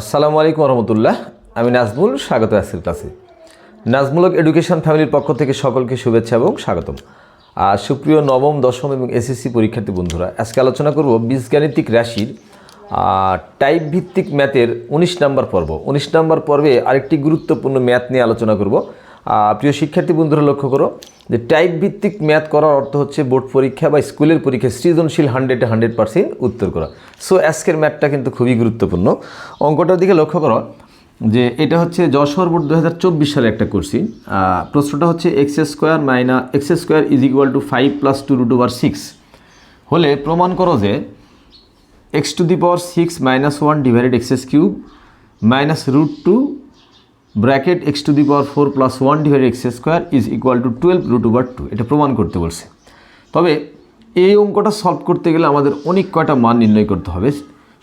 আসসালামু আলাইকুম রহমতুল্লাহ আমি নাজমুল, স্বাগত আসির ক্লাসে। নাজমুলক এডুকেশন ফ্যামিলির পক্ষ থেকে সকলকে শুভেচ্ছা এবং স্বাগতম। আর সুপ্রিয় নবম, দশম এবং এসএসসি পরীক্ষার্থী বন্ধুরা, আজকে আলোচনা করব বীজগাণিতিক রাশির টাইপ ভিত্তিক ম্যাথের উনিশ নম্বর পর্ব। উনিশ নম্বর পর্বে আরেকটি গুরুত্বপূর্ণ ম্যাথ নিয়ে আলোচনা করব। প্রিয় শিক্ষার্থী বন্ধুরা, লক্ষ্য করো যে টাইপ ভিত্তিক ম্যাথ করার অর্থ হচ্ছে বোর্ড পরীক্ষা বা স্কুলের পরীক্ষা সৃজনশীল হান্ড্রেডে হান্ড্রেড পার্সেন্ট উত্তর করা। সো আজকের ম্যাথটা কিন্তু খুবই গুরুত্বপূর্ণ। অঙ্কটার দিকে লক্ষ্য করো যে এটা হচ্ছে যশোর বোর্ড দু হাজার চব্বিশ সালে একটা করছি প্রশ্নটা হচ্ছে x square minus x square is equal to five plus two root over six হলে প্রমাণ করো যে x to the power six minus one divided x's cube minus root two bracket x to the power four plus one divide x square is equal to twelve root over two. এটা প্রমাণ করতে বলছে। তবে এই অঙ্কটা solve করতে গেলে আমাদের অনেক কয়টা মান নির্ণয় করতে হবে।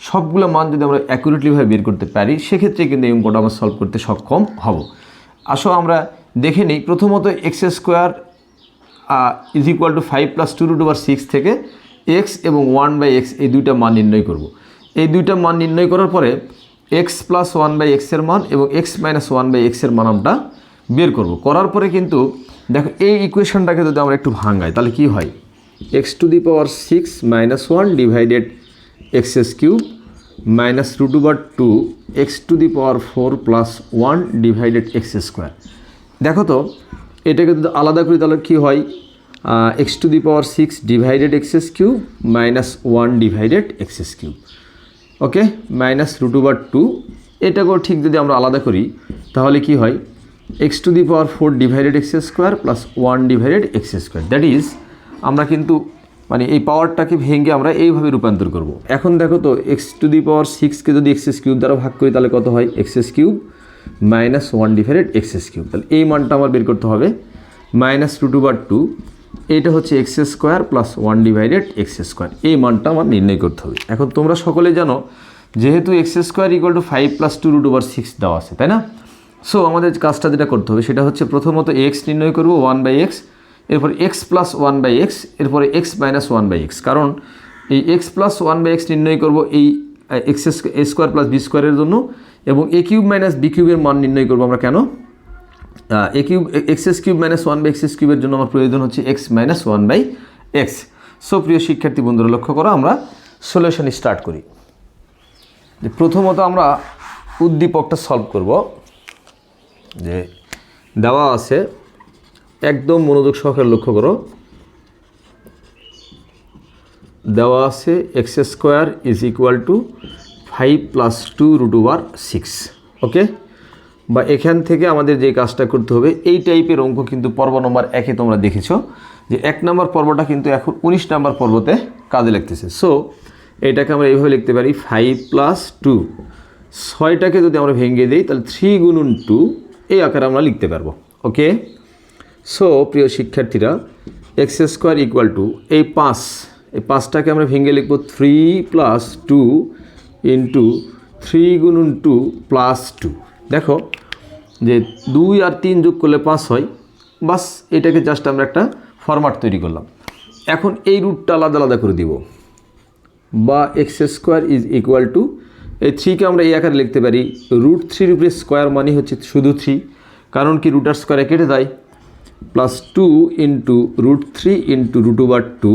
সবগুলো মান যদি আমরা অ্যাকুরেটলিভাবে বের করতে পারি, সেক্ষেত্রে কিন্তু এই অঙ্কটা আমরা সলভ করতে সক্ষম হব। আসো আমরা দেখে নিই। প্রথমত x square is equal to five plus two root over six থেকে এক্স এবং ওয়ান বাই এক্স এই দুইটা মান নির্ণয় করব। এই দুইটা মান নির্ণয় করার পরে এক্স প্লাস ওয়ান বাই এক্সের মান এবং এক্স মাইনাস ওয়ান বাই এক্সের মান আমরা বের করব। করার পরে কিন্তু দেখো এই ইকুয়েশনটাকে যদি আমরা একটু ভাঙাই, তাহলে কি হয়? X to the power six minus one divided x s cube minus root over two x to the power four plus one divided x square দেখো তো, এটাকে যদি আলাদা করি, তাহলে কী হয়? X to the power six divided x's cube minus one divided x's cube okay minus root over two এটাকেও ঠিক যদি আমরা আলাদা করি, তাহলে কি হয়? X to the power four divided x square plus one divided x square that is আমরা কিন্তু মানে এই পাওয়ারটাকে ভেঙে আমরা এইভাবে রূপান্তর করব। এখন দেখো তো এক্স টু দি পাওয়ার সিক্সকে যদি এক্সএস কিউব দ্বারা ভাগ করি, তাহলে কত হয়? X's cube minus one divided x's cube তাহলে এই মানটা আমার বের করতে হবে। মাইনাস টু টু টু এইটা হচ্ছে x square plus one divided x square. এই মানটা আমার নির্ণয় করতে হবে। এখন তোমরা সকলে জানো, যেহেতু x square equal to five plus two root over six দেওয়া আছে, তাই না? সো আমাদের কাজটা যেটা করতে হবে, সেটা হচ্ছে প্রথমত এক্স নির্ণয় করব ওয়ান বাই এক্স এরপর x plus one by x এরপরে x minus one by x কারণ এই x plus one by x নির্ণয় করব এই এক্স স্কোয়ার প্লাস বি স্কোয়ারের জন্য, এবং এ কিউব মাইনাস বি কিউবের মান নির্ণয় করব আমরা কেন? A cube x's cube minus one by x's কিউবের জন্য আমার প্রয়োজন হচ্ছে x minus one by x so প্রিয় শিক্ষার্থী বন্ধুরা, লক্ষ্য করো, আমরা সলিউশন স্টার্ট করি। যে প্রথমত আমরা উদ্দীপকটা সলভ করব। যে দেওয়া আছে, একদম মনোযোগ সহকারে লক্ষ্য করো। দেওয়া আছে x square is equal to five plus two root over six okay বা এখান থেকে আমাদের যে কাজটা করতে হবে, এই টাইপের অঙ্ক কিন্তু পর্ব নম্বর একে তোমরা দেখেছ যে এক নম্বর পর্বটা কিন্তু এখন উনিশ নম্বর পর্বতে কাজে লাগতেছে। সো এটাকে আমরা এইভাবে লিখতে পারি ফাইভ প্লাস টু ছয়টাকে যদি আমরা ভেঙে দিই, তাহলে থ্রি গুণুন টু এই আকারে আমরা লিখতে পারব। ওকে সো প্রিয় শিক্ষার্থীরা এক্স স্কোয়ার ইকুয়াল টু এই পাঁচ, এই পাঁচটাকে আমরা ভেঙে লিখব three plus two into three গুণুন two plus two দেখো যে দুই আর তিন যোগ করলে পাঁচ হয়, বাস এটাকে জাস্ট আমরা একটা ফরম্যাট তৈরি করলাম। এখন এই রুটটা আলাদা আলাদা করে দিব। বা x square is equal to এই থ্রিকে আমরা এই আকারে লিখতে পারি রুট থ্রির উপরে স্কোয়ার মানে হচ্ছে শুধু থ্রি কারণ কি রুটার স্কোয়ারে কেটে দেয়? Plus two into root three into root over two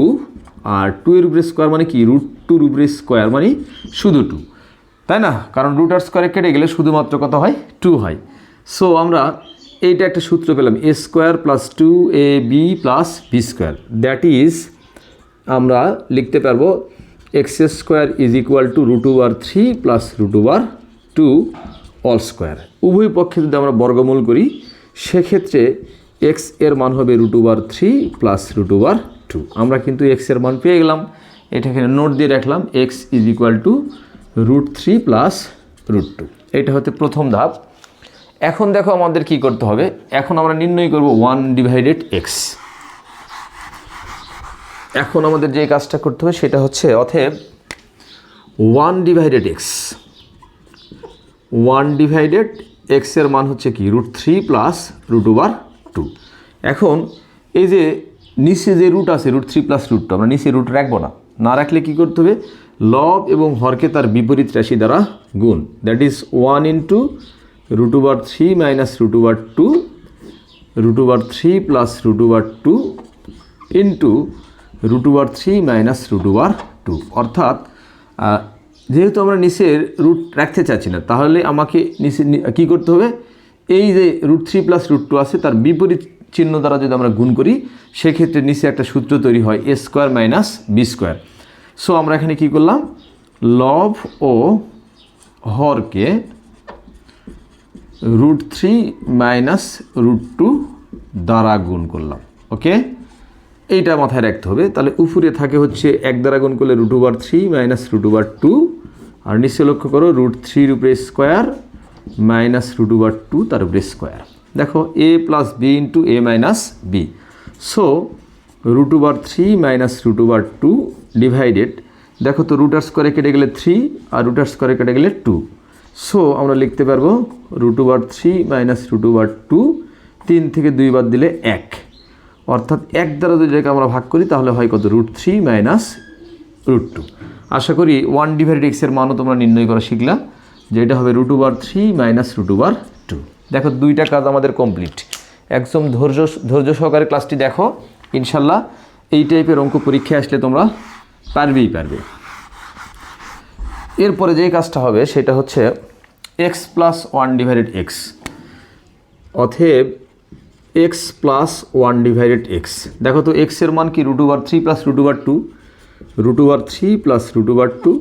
আর টু এর উপরে স্কোয়ার মানে কি? রুট টুর উপরে স্কোয়ার মানে শুধু টু তাই না? কারণ রুটার স্কোয়ারে কেটে গেলে শুধুমাত্র কত হয়? টু হয়। সো আমরা এইটা একটা সূত্র পেলাম a square plus two a b plus b square that is আমরা লিখতে পারব x square is equal to root over three plus root over two all square উভয় পক্ষে যদি আমরা বর্গমূল করি, সেক্ষেত্রে এক্সের মান হবে root over three plus root over two আমরা কিন্তু এক্সের মান পেয়ে গেলাম। এটা এখানে নোট দিয়ে রাখলাম x is equal to root three plus root two এটা হতে প্রথম ধাপ। এখন দেখো আমাদের কি করতে হবে। এখন আমরা নির্ণয় করব ওয়ান ডিভাইডেড এক্স এখন আমাদের যে কাজটা করতে হবে সেটা হচ্ছে অতএব one divided x one divided এক্সের মান হচ্ছে কি? Root three plus root over two এখন এই যে নিচে যে রুট আছে root three plus root two আমরা নিচে রুট রাখব না। না রাখলে কি করতে হবে? লব এবং হরকে তার বিপরীত রাশি দ্বারা গুণ। That is one into root over three minus root over two, root over three plus root over two into root over three minus root over two. অর্থাৎ যেহেতু আমরা নিচের রুট রাখতে চাচ্ছি না, তাহলে আমাকে নিচে কী করতে হবে? এই যে root three plus root two আছে, তার বিপরীত চিহ্ন দ্বারা যদি আমরা গুণ করি, সেক্ষেত্রে নিচে একটা সূত্র তৈরি হয়, a square minus b square. So আমরা এখানে কী করলাম? লব ও হরকে root three minus root two দ্বারা গুণ করলাম ওকে এইটা মাথায় রাখতে হবে। তাহলে উপরে থাকে হচ্ছে এক দ্বারা গুণ করলে root over three minus root over two আর নিচে লক্ষ্য করো রুট থ্রির উপরে square minus root over two তার উপরে স্কোয়ার দেখো a plus b into a minus b so root over three minus root over two divided দেখো তো রুটার স্কোয়ারে কেটে গেলে থ্রি আর রুটার স্কোয়ারে কেটে গেলে টু সো আমরা লিখতে পারব root over three minus root over two তিন থেকে দুই বাদ দিলে এক। অর্থাৎ এক দ্বারা যদি এটাকে আমরা ভাগ করি, তাহলে হয় কত? Root three minus root two আশা করি ওয়ান ডিভাইডেড এক্সের মানও তোমরা নির্ণয় করা শিখলা, যে এটা হবে root over three minus root over two দেখো, দুইটা কাজ আমাদের কমপ্লিট একদম ধৈর্য ধৈর্য সহকারে ক্লাসটি দেখো, ইনশাল্লাহ এই টাইপের অঙ্ক পরীক্ষায় আসলে তোমরা পারবেই পারবে। এরপরে যে কাজটা হবে সেটা হচ্ছে x plus one divided x অথেব x plus one divided x দেখো তো এক্সের মান কি root over three plus root over two root over three plus root over two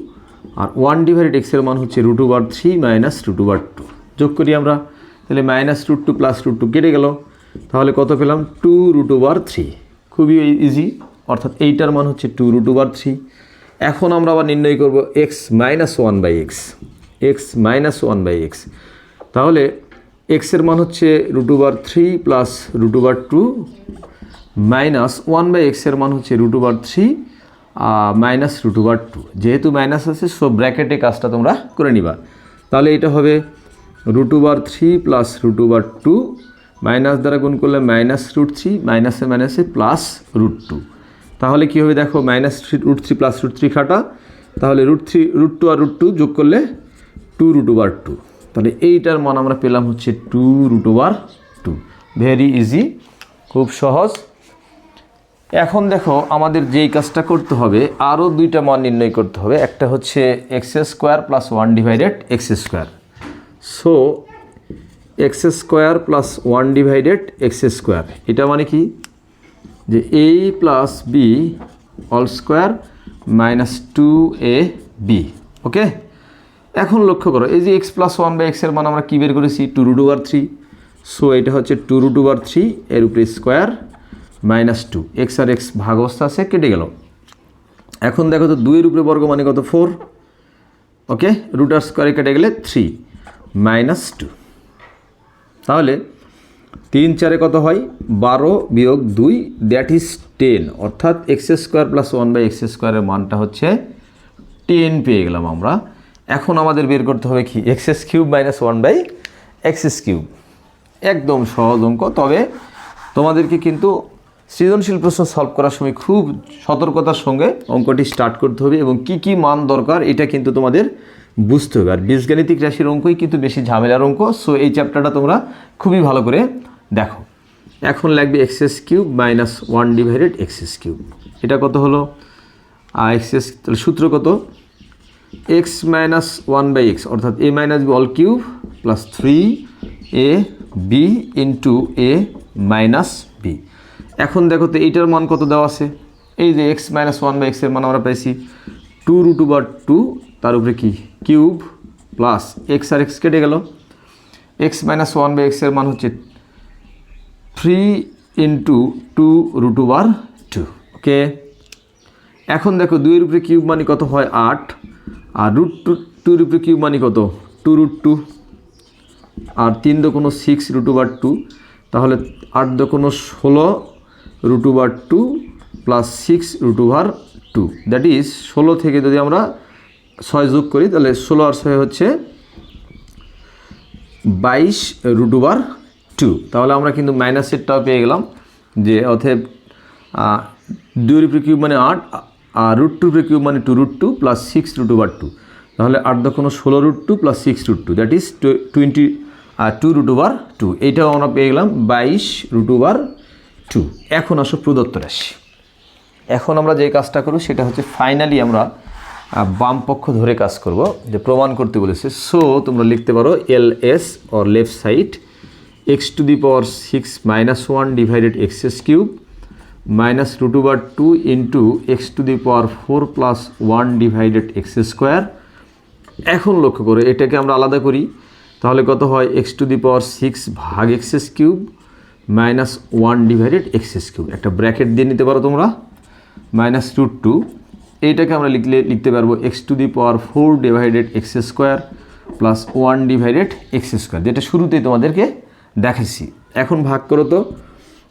আর ওয়ান ডিভাইডেড এক্সের মান হচ্ছে root over three minus root over two যোগ করি আমরা, তাহলে minus root two plus root two কেটে গেল, তাহলে কত পেলাম? টু রুট ওভার থ্রি খুবই ইজি অর্থাৎ এইটার মান হচ্ছে টু রুট ওভার থ্রি এখন আমরা আবার নির্ণয় করব x minus one by x x minus one by x তাহলে এক্সের মান হচ্ছে root over three plus root over two minus one by এক্সের মান হচ্ছে root over three minus root over two যেহেতু মাইনাস আছে সো ব্র্যাকেটে কাজটা তোমরা করে নিবা। তাহলে এটা হবে root over three plus root over two minus দ্বারা গুণ করলে মাইনাস রুট থ্রি মাইনাসে মাইনাসে প্লাস রুট টু তাহলে কী হবে দেখো minus three root three plus root three খাটা তাহলে রুট থ্রি রুট টু আর রুট টু যোগ করলে টু রুট ওভার টু তাহলে এইটার মান আমরা পেলাম হচ্ছে two root over two very easy খুব সহজ। এখন দেখো, আমাদের যেই কাজটা করতে হবে আরও দুইটা মান নির্ণয় করতে হবে। একটা হচ্ছে x square plus one divided x square so x square plus one divided x square এটা মানে কি? যে a plus b all square minus two a b okay এখন লক্ষ্য করো, এই যে এক্স প্লাস ওয়ান বাই এক্সের মান আমরা কী বের করেছি? Two root over three so এটা হচ্ছে টু রুট ওভার থ্রি এর উপরে স্কোয়ার মাইনাস টু এক্স আর এক্স ভাগ অবস্থা আছে, কেটে গেল। এখন দেখো তো দুইয়ের উপরে বর্গ মানে কত? ফোর ওকে রুটার স্কোয়ারে কেটে গেলে থ্রি মাইনাস টু তাহলে তিন চারে কত হয়? বারো বিয়োগ দুই দ্যাট ইজ টেন অর্থাৎ x square plus one by x স্কোয়ারের মানটা হচ্ছে টেন পেয়ে গেলাম আমরা। এখন আমাদের বের করতে হবে কি? X s cube minus one by x s cube একদম সহজ অঙ্ক। তবে তোমাদেরকে কিন্তু সৃজনশীল প্রশ্ন সলভ করার সময় খুব সতর্কতার সঙ্গে অঙ্কটি স্টার্ট করতে হবে এবং কি কি মান দরকার এটা কিন্তু তোমাদের বুঝতে হবে। আর বীজগাণিতিক রাশির অঙ্কই কিন্তু বেশি ঝামেলার অঙ্ক সো এই চ্যাপ্টারটা তোমরা খুবই ভালো করে দেখো। এখন লাগবে x s cube minus one divided x s cube. এটা কত হলো? এক্সএস তাহলে সূত্র কত? X minus one by x অর্থাৎ a minus b all cube plus three a b into a minus b এখন দেখো তো এইটার মান কত দেওয়া আছে? এই যে এক্স মাইনাস ওয়ান বাই এক্সের মান আমরা পাইছি টু রুট ওভার টু তার উপরে কি? কিউব প্লাস এক্স আর এক্স কেটে গেল। এক্স মাইনাস ওয়ান বাই এক্সের মান হচ্ছে three into two root over two okay এখন দেখো দুইয়ের উপরে কিউব মানে কত হয় আট, আর রুট টু টুর উপরে কিউব মানে কত? টু রুট টু আর তিন দোকানো সিক্স রুট ওভার টু তাহলে আট দোকানো ষোলো root over two plus six root over two that is ষোলো থেকে যদি আমরা ছয় যোগ করি, তাহলে ষোলো আর ছয় হচ্ছে বাইশ রুট ওভার টু তাহলে আমরা কিন্তু মাইনাসেরটাও পেয়ে গেলাম যে অথব দুই উপরে কিউব মানে আট, আর রুট টু উপরে কিউব মানে two root two plus six root over two তাহলে আট দক্ষণ ষোলো root two plus six root two that is twenty two root over two এইটাও আমরা পেয়ে গেলাম বাইশ রুট ওভার টু এখন আসো প্রদত্ত রাশি। এখন আমরা যে কাজটা করব সেটা হচ্ছে ফাইনালি আমরা বাম পক্ষ ধরে কাজ করব, যে প্রমাণ করতে বলেছে। সো তোমরা লিখতে পারো L S or left side x to the power six minus one divided x s cube minus root over two into x to the power four plus one divided x square এখন লক্ষ্য করে, এটাকে আমরা আলাদা করি। তাহলে কত হয়? X to the power six ভাগ x s cube minus one divided x s cube একটা ব্র্যাকেট দিয়ে নিতে পারো তোমরা। মাইনাস রুট টু এইটাকে আমরা লিখলে, লিখতে পারব x to the power four divided x square plus one divided x square যেটা শুরুতেই তোমাদেরকে দেখাচ্ছি এখন ভাগ করো তো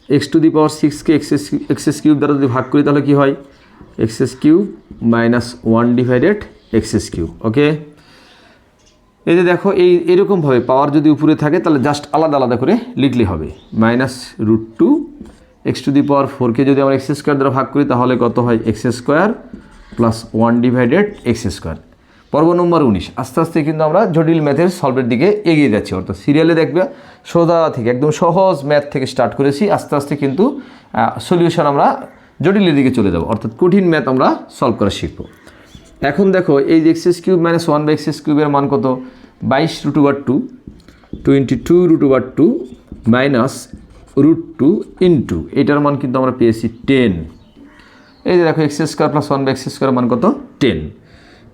x to the power সিক্সকে x s x s cube দ্বারা যদি ভাগ করি তাহলে কী হয়? X s cube minus one divided x s cube okay এই যে দেখো, এই এরকমভাবে পাওয়ার যদি উপরে থাকে তাহলে জাস্ট আলাদা আলাদা করে লিখলে হবে। Minus root two x to the power ফোরকে যদি আমরা এক্স স্কোয়ার দ্বারা ভাগ করি তাহলে কত হয়? X square plus one divided x square পর্ব নম্বর উনিশ। আস্তে আস্তে কিন্তু আমরা জটিল ম্যাথের সলভের দিকে এগিয়ে যাচ্ছি। অর্থাৎ সিরিয়ালে দেখবে সোজা থেকে একদম সহজ ম্যাথ থেকে স্টার্ট করেছি। আস্তে আস্তে কিন্তু সলিউশন আমরা জটিলের দিকে চলে যাব। অর্থাৎ কঠিন ম্যাথ আমরা সলভ করা শিখব। এখন দেখো, এই যে x s cube minus one by x s কিউবের মান কত? বাইশ root over two twenty two root over two minus root two into এটার মান কিন্তু আমরা পেয়েছি টেন এই যে দেখো x square plus one by x square মান কত? টেন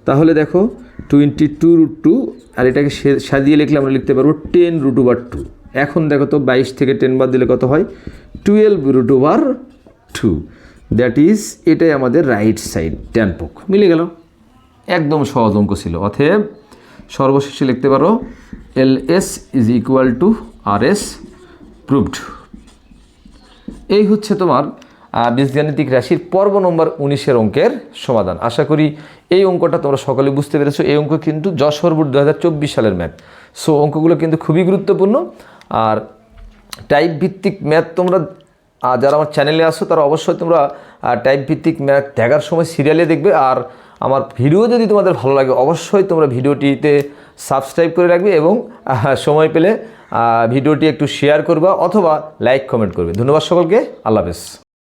তাহলে দেখো টোয়েন্টি টু রুট টু আর এটাকে সাজিয়ে লিখলে আমরা লিখতে পারব টেন রুট ওভার টু এখন দেখো তো বাইশ থেকে টেন বাদ দিলে কত হয়? Twelve root over two that is এটাই আমাদের রাইট সাইড ট্যান মিলে গেল। একদম সহজ অঙ্ক ছিল। অতএব সর্বশেষে লিখতে পারো L S is equal to R S proved এই হচ্ছে তোমার বীজগাণিতিক রাশির পর্ব নম্বর উনিশের অঙ্কের সমাধান। আশা করি এই অঙ্কটা তোমরা সকলে বুঝতে পেরেছ। এই অঙ্ক কিন্তু যশোর বোর্ড দু হাজার চব্বিশ সালের ম্যাথ। সো অঙ্কগুলো কিন্তু খুবই গুরুত্বপূর্ণ। আর টাইপ ভিত্তিক ম্যাথ তোমরা যারা আমার চ্যানেলে আসো তারা অবশ্যই তোমরা টাইপ ভিত্তিক ম্যাথ দেখার সময় সিরিয়ালে দেখবে। আর আমার ভিডিও যদি তোমাদের ভালো লাগে, অবশ্যই তোমরা ভিডিওটিতে সাবস্ক্রাইব করে রাখবে এবং সময় পেলে ভিডিওটি একটু শেয়ার করবা অথবা লাইক কমেন্ট করবে। ধন্যবাদ সকলকে। আল্লাহ হাফেজ।